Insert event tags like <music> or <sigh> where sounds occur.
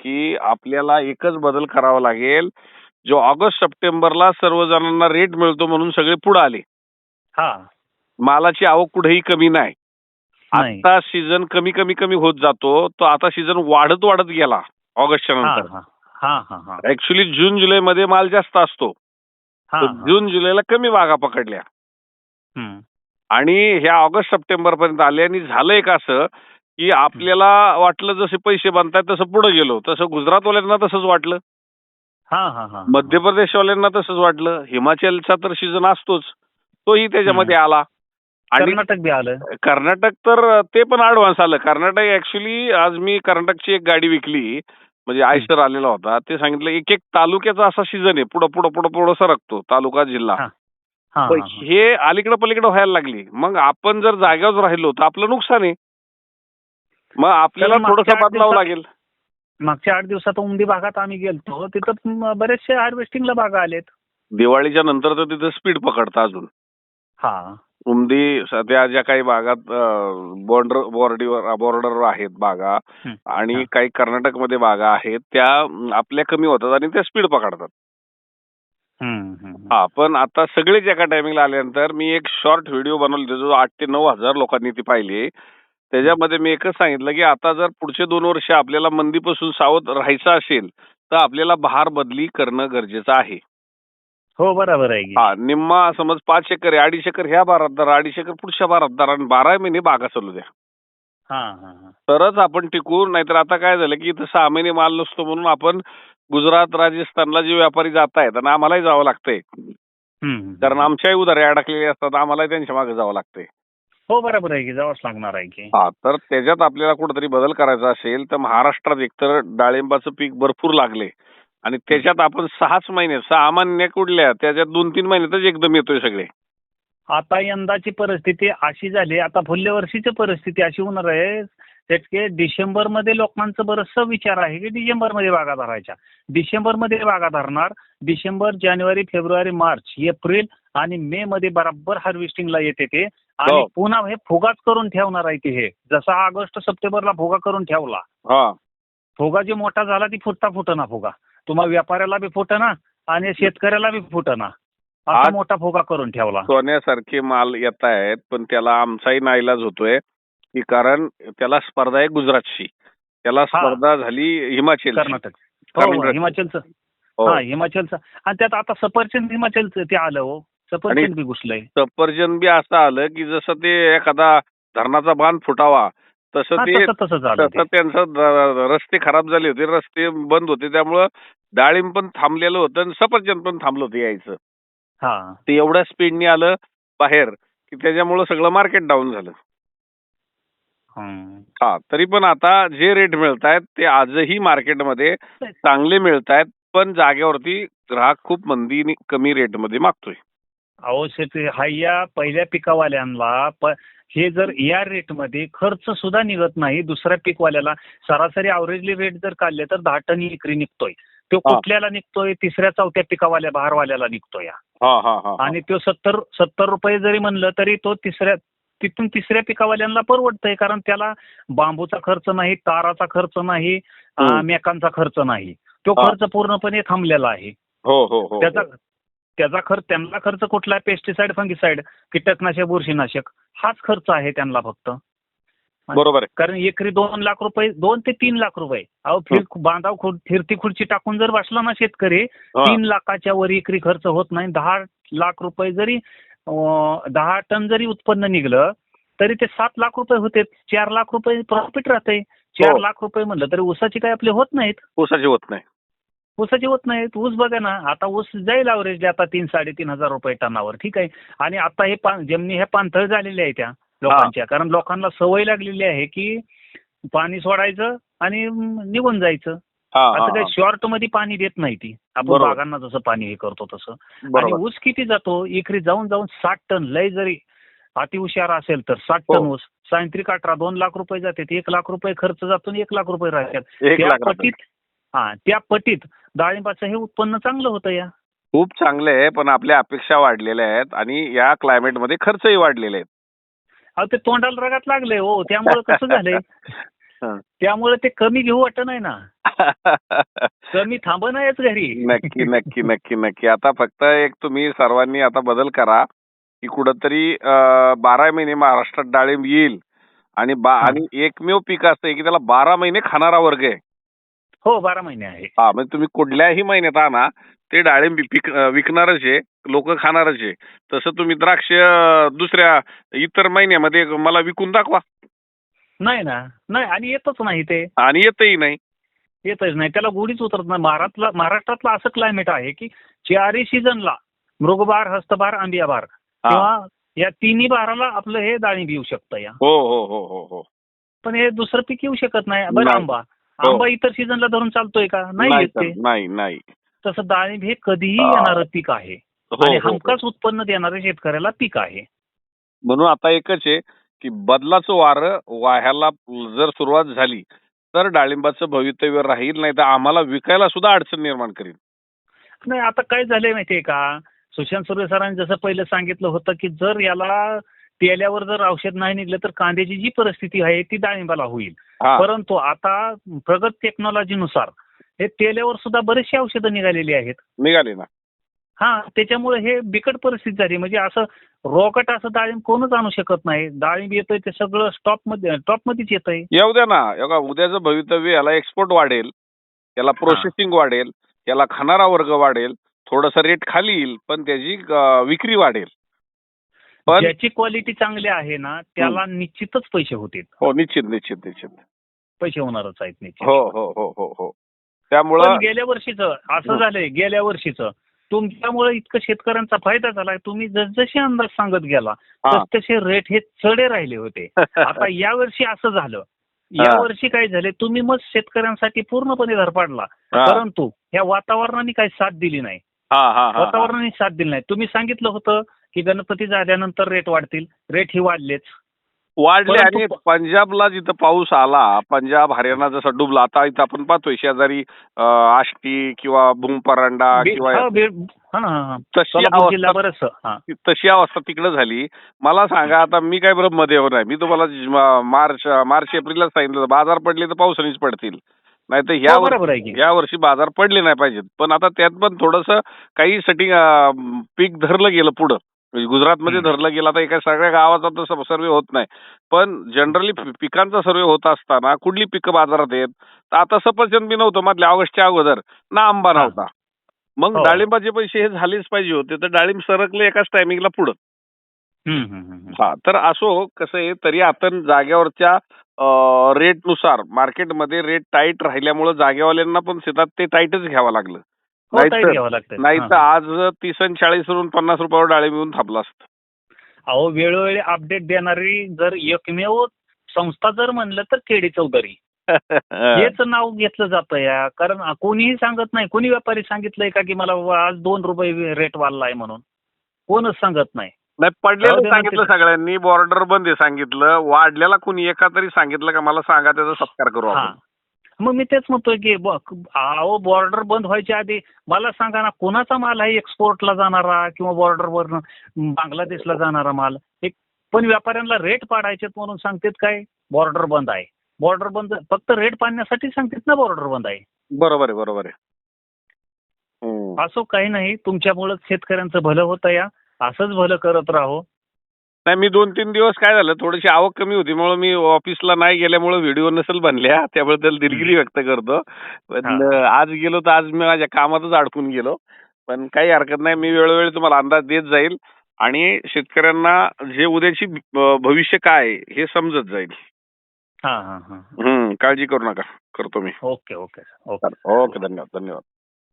की आपल्याला एकच बदल करावा लागेल. जो ऑगस्ट सप्टेंबरला सर्वजणांना रेट मिळतो म्हणून सगळे पुढे आले. हा. मालाची आवक कुठेही कमी नाही. आता सीझन कमी कमी कमी होत जातो. तो आता सीझन वाढत वाढत गेला ऑगस्टच्या नंतर. हा. हा हा हा. ऍक्च्युली जून जुलै मध्ये माल जास्त असतो. जून जुलैला कमी बागा पकडल्या. आणि ह्या ऑगस्ट सप्टेंबर पर्यंत आले आणि झालं एक असं की आपल्याला वाटलं जसे पैसे बनतायत तसं पुढे गेलो. तसं गुजरातवाल्यांना तसंच वाटलं. मध्य प्रदेशवाल्यांना तसंच वाटलं. हिमाचलचा तर सीझन असतोच. तोही त्याच्यामध्ये आला. आणि कर्नाटक बी आलं. कर्नाटक तर ते पण ऍडव्हान्स आलं. कर्नाटक ऍक्च्युली आज मी कर्नाटकची एक गाडी विकली. म्हणजे आयसर आलेला होता. ते सांगितलं एक एक तालुक्याचा असा सीझन आहे. पुढं पुढं पुढं पुढं सरकतो. तालुका जिल्हा. हे. अलीकडे पलीकडे व्हायला लागली. मग आपण जर जाग्यावर राहिलो तर आपलं नुकसान आहे. मग आपल्याला थोडंसं बदलावं लागेल. मागच्या आठ दिवसात उमदी भागात आम्ही गेलतो. तिथं बरेचसे हार्वेस्टिंगला बागा आलेत. दिवाळीच्या नंतर तर तिथं स्पीड पकडतं अजून. हा. उमदी सध्या ज्या काही भागात बॉर्डर बॉर्डीवर बॉर्डरवर आहेत बागा. आणि. काही कर्नाटकमध्ये बागा आहेत त्या आपल्या कमी होतात आणि त्या स्पीड पकडतात. हा पण आता सगळेच एका टायमिंगला आल्यानंतर मी एक शॉर्ट व्हिडिओ बनवली जो आठ ते नऊ हजार लोकांनी ती पाहिली. त्याच्यामध्ये मी एकच सांगितलं की आता जर पुढचे दोन वर्ष आपल्याला मंदीपासून सावध राहायचं असेल तर आपल्याला बहार बदली करणं गरजेचं आहे. हो बरोबर आहे. हा निम्मा समज पाच एकर आहे अडीच एकर ह्या बारात धरा अडीच एकर पुढच्या बारात धरा आणि बारा महिने बागा चालू द्या. तरच आपण टिकू नाहीतर आता काय झालं की इथं सहा महिने माल नसतो म्हणून आपण गुजरात राजस्थानला जे व्यापारी जात आहेत आणि आम्हालाही जावं लागतंय. कारण आमच्याही उधारे अडकलेले असतात आम्हालाही त्यांच्या मागे जावं लागतंय. हो बरोबर आहे की जावंच लागणार आहे की. हा तर त्याच्यात आपल्याला कुठेतरी बदल करायचा असेल तर महाराष्ट्रात एकतर डाळिंबाचं पीक भरपूर लागले. आणि त्याच्यात आपण सहाच महिने सामान्य कुठल्या त्याच्यात दोन तीन महिन्यातच एकदम येतोय सगळे. आता यंदाची परिस्थिती अशी झाली आता पुढल्या वर्षीची परिस्थिती अशी होणार आहे डिसेंबरमध्ये लोकांचं बरचसं विचार आहे की डिसेंबरमध्ये बागा धरायच्या. डिसेंबरमध्ये बागा धरणार डिसेंबर जानेवारी फेब्रुवारी मार्च एप्रिल आणि मे मध्ये बराबर हार्वेस्टिंगला येते ते. आणि हो. पुन्हा हे फुगाच करून ठेवणार आहे ते हे. जसा ऑगस्ट सप्टेंबरला फुगा करून ठेवला. हा. फुगा जे मोठा झाला ती फुटता फुटना फुगा. तुम्हा व्यापाऱ्याला बी फुटना आणि शेतकऱ्याला बी फुटना. असा मोठा फुगा करून ठेवला. सोन्यासारखे माल येत आहेत पण त्याला आमचाही नाईलाज होतोय की कारण त्याला स्पर्धा आहे गुजरातशी त्याला स्पर्धा झाली हिमाचल कर्नाटक. हो कर्नाटक. हिमाचलचं. हा हिमाचलचं. आणि त्यात आता सफरचंद हिमाचलचं ते आलं हो. सफरचंद बी घुसलंय. सफरचंद बी असं आलं की जसं ते एखादा धरणाचा बांध फुटावा तसं ते तसं. त्यांचं रस्ते खराब झाले होते रस्ते बंद होते त्यामुळं डाळिंब पण थांबलेलं होतं आणि सफरचंद पण थांबलं होतं यायचं. ते एवढ्या स्पीडने आलं बाहेर की त्याच्यामुळं सगळं मार्केट डाऊन झालं. हा तरी पण आता जे रेट मिळत आहेत ते आजही मार्केटमध्ये चांगले मिळत आहेत पण जागेवरती ग्राहक खूप मंदी कमी रेटमध्ये मागतोय. अहो शेती हा या पहिल्या पिकावाल्यांना प- हे जर या रेटमध्ये खर्च सुद्धा निघत नाही दुसऱ्या पिकवाल्याला सरासरी अवरेजली रेट जर काढले तर दहा टन इकरी निघतोय तो हा. कुठल्याला निघतोय तिसऱ्या चौथ्या पिकावाल्या बहारवाल्याला निघतोय हा. हा हा हा आणि तो सत्तर सत्तर रुपये जरी म्हणलं तरी तो तिसऱ्या तिथून तिसऱ्या पिकावाल्यांना परवडतंय कारण त्याला बांबूचा खर्च नाही ताराचा खर्च नाही. मेकांचा खर्च नाही तो हा. खर्च पूर्णपणे थांबलेला आहे हो हो हो त्याचा त्याचा खर्च त्यांना खर्च कुठला आहे? पेस्टिसाइड फंगिसाइड कीटकनाशक बुरशीनाशक हाच खर्च आहे त्यांना फक्त. बरोबर कारण एकरी दोन लाख रुपये दोन ते तीन लाख रुपये. अहो फिर बांधाव फिरती खुर्ची टाकून जर बसला ना शेतकरी हा. तीन लाखाच्या वर एकरी खर्च होत नाही. दहा लाख रुपये जरी दहा टन जरी उत्पन्न निघलं तरी ते सात लाख रुपये होते. चार लाख रुपये प्रॉफिट राहते चार हो. लाख रुपये म्हणलं तरी ऊसाची काय आपले होत नाहीत. ऊसाची होत नाही. ऊसाची होत नाहीत ऊस बघा ना आता ऊस जाईल अवरेज आता तीन साडेतीन हजार रुपये टनावर ठीक आहे? आणि आता हे पा- जमिनी ह्या पाणथळ झालेल्या आहेत त्या लोकांच्या. कारण लोकांना सवय लागलेली आहे की पाणी सोडायचं आणि निघून जायचं. हा, हा, असं काही हा. शॉर्टमध्ये पाणी देत नाही ती. आपण. बागांना जसं पाणी हे करतो तसं. आणि ऊस किती जातो? एकरी जाऊन जाऊन साठ टन. लय जरी अतिहुशार असेल तर साठ हो. टन ऊस. सायंत्रिक अठरा दोन लाख रुपये जाते एक लाख रुपये खर्च जातो आणि एक लाख रुपये राहतात. हा त्या पटीत डाळिंबाचं हे उत्पन्न चांगलं होतं या. खूप चांगले आहे पण आपल्या अपेक्षा वाढलेल्या आहेत आणि या क्लायमेटमध्ये खर्चही वाढलेले आहेत. अहो ते तोंडाला रगात लागले हो त्यामुळे कसं झालंय? <laughs> हं. त्यामुळे ते कमी घेऊ वाटत नाही ना. <laughs> कमी थांब नाहीच घरी. नक्की <laughs> नक्की नक्की नक्की. आता फक्त एक तुम्ही सर्वांनी आता बदल करा की कुठंतरी बारा महिने महाराष्ट्रात डाळिंब येईल आणि बा. आणि एकमेव पीक असं आहे की त्याला बारा महिने खाणारा वर्ग आहे. हो बारा महिने आहे. हा म्हणजे तुम्ही कुठल्याही महिन्यात आणा ते डाळिंब पिक विकणारच आहे लोक खाणारच आहे. तसं तुम्ही द्राक्ष दुसऱ्या इतर महिन्यामध्ये मला विकून दाखवा. नाही ना नाही आणि येतच नाही ते. आणि येतही नाही. येतच नाही. त्याला गोडीच उतरत नाही. महाराष्ट्रातला महाराष्ट्रातलं असं क्लायमेट आहे की चारही सीझनला मृगबार हस्तबार आंबियाबार. किंवा या तिन्ही बाराला आपलं हे डाळिंब येऊ शकतं या. हो हो हो हो हो. पण हे दुसरं पीक येऊ शकत नाही. बरं. आंबा. आंबा इतर सीझनला धरून चालतोय का? नाही नाही सर, नाही नाही. तसं डाळिंब हे कधीही हा. येणारं पीक आहे. हो, आणि हो, हो. हमखास उत्पन्न देणारं शेतकऱ्याला पीक आहे. म्हणून आता एकच आहे की बदलाचं वारं वाह्याला जर सुरुवात झाली तर डाळिंबाचं भवितव्य राहील नाही तर आम्हाला विकायला सुद्धा अडचण निर्माण करेल. नाही आता काय झालंय माहितीये का? सुशांत सुर्वे सरांनी जसं पहिलं सांगितलं होतं की जर याला तेल्यावर जर औषध नाही निघलं तर कांद्याची जी परिस्थिती आहे ती डाळिंबाला होईल. परंतु आता प्रगत टेक्नॉलॉजीनुसार हे तेल्यावर सुद्धा बरेचशी औषधं निघालेली आहेत. निघाले ना. हा त्याच्यामुळे हे बिकट परिस्थिती झाली. म्हणजे असं रोकट असं डाळिंब कोणच आणू शकत नाही. डाळिंब येतंय ते सगळं स्टॉपमध्ये टॉप मध्येच येतंय. येऊ द्या ना. बघा उद्याचं भवितव्य याला एक्सपोर्ट वाढेल. याला प्रोसेसिंग वाढेल. याला खाणारा वर्ग वाढेल. थोडंसं रेट खाली येईल पण त्याची विक्री वाढेल. पण ज्याची क्वालिटी चांगली आहे ना त्याला निश्चितच पैसे होतील हो निश्चित निश्चित निश्चित. पैसे होणारच आहेत निश्चित. हो हो हो हो हो. पण त्यामुळं गेल्या वर्षीचं असं. झालंय गेल्या वर्षीचं तुमच्यामुळे इतकं शेतकऱ्यांचा फायदा झालाय तुम्ही जसजसे अंदाज सांगत गेला. तसतसे रेट हे चढे राहिले होते. <laughs> आता या वर्षी असं झालं. या. वर्षी काय झाले तुम्ही मग शेतकऱ्यांसाठी पूर्णपणे धरपाडला. परंतु ह्या वातावरणाने काही साथ दिली नाही. वातावरणाने साथ दिली नाही. तुम्ही सांगितलं होतं की गणपती झाल्यानंतर रेट वाढतील. रेट ही वाढलेच. वाढले आणि पंजाबला जिथं पाऊस आला पंजाब हरियाणा जसा डुबला आता इथं आपण पाहतोय शेजारी आष्टी किंवा भूमपरांडा किंवा. तशी अवस्था बरंच तशी अवस्था तिकडे झाली. मला सांगा आता मी काय ब्रह्मदेव नाही. मी तुम्हाला मार्च मार्च एप्रिललाच सांगितलं बाजार पडले तर पावसानेच पडतील. नाही तर ह्या हो, या वर्षी बाजार पडले नाही पाहिजेत. पण आता त्यात पण थोडस काही साठी पीक धरलं गेलं पुढं. गुजरातमध्ये हम्म. धरलं गेलं आता एका सगळ्या गावाचा तसं सर्वे होत नाही पण जनरली पिकांचा सर्वे होत असताना कुठली पिकं बाजारात आहेत तर आता सफरचंद बी नव्हतं मधल्या ऑगस्टच्या अगोदर ना आंबा. नव्हता मग हो. डाळिंबाचे पैसे हे झालेच पाहिजे होते तर डाळिंब सरकले एकाच टायमिंगला पुढं. हा तर असो कसं आहे तरी आपण जागेवरच्या रेटनुसार मार्केटमध्ये रेट टाईट राहिल्यामुळे जागेवाल्यांना पण शेतात ते टाईटच घ्यावं लागलं नाही तर. आज तीस आणि चाळीस वरून पन्नास रुपयावर डाळिंब येऊन थांबला असतं. अहो वेळोवेळी अपडेट देणारी जर एकमेव संस्था जर म्हणलं तर केडी चौधरी. हेच <laughs> नाव घेतलं जातं या. कारण कोणीही सांगत नाही. कोणी व्यापारी सांगितलंय का की मला आज दोन रुपये रेट वाढलाय म्हणून? कोणच सांगत नाही. पडलेलं सांगितलं सगळ्यांनी. बॉर्डर बंद आहे सांगितलं. वाढलेला कुणी एका तरी सांगितलं का मला सांगा त्याचा सत्कार करू आपण. मग मी तेच म्हणतोय की अहो बॉर्डर बंद व्हायच्या आधी मला सांगा ना कोणाचा माल आहे एक्सपोर्टला जाणारा किंवा बॉर्डरवर बांगलादेशला जाणारा माल. एक पण व्यापाऱ्यांना रेट पाडायचे म्हणून सांगतात काय? बॉर्डर बंद आहे. बॉर्डर बंद फक्त रेट पाडण्यासाठी सांगतात ना बॉर्डर बंद आहे. बरोबर आहे बरोबर आहे. असं काही नाही. तुमच्यामुळं शेतकऱ्यांचं भलं होतं या. असंच भलं करत राहो. नाही मी दोन तीन दिवस काय झालं थोडीशी आवक कमी होती. म्हणून मी ऑफिसला नाही गेल्यामुळे व्हिडिओ नसेल बनल्या. त्याबद्दल दिलगिरी व्यक्त करतो. पण आज गेलो तर आज मी माझ्या कामातच अडकून गेलो. पण काही हरकत नाही. मी वेळोवेळी तुम्हाला अंदाज देत जाईल. आणि शेतकऱ्यांना जे उद्याची भविष्य काय हे समजत जाईल. हम्म काळजी करू नका. करतो मी. ओके ओके ओके धन्यवाद धन्यवाद.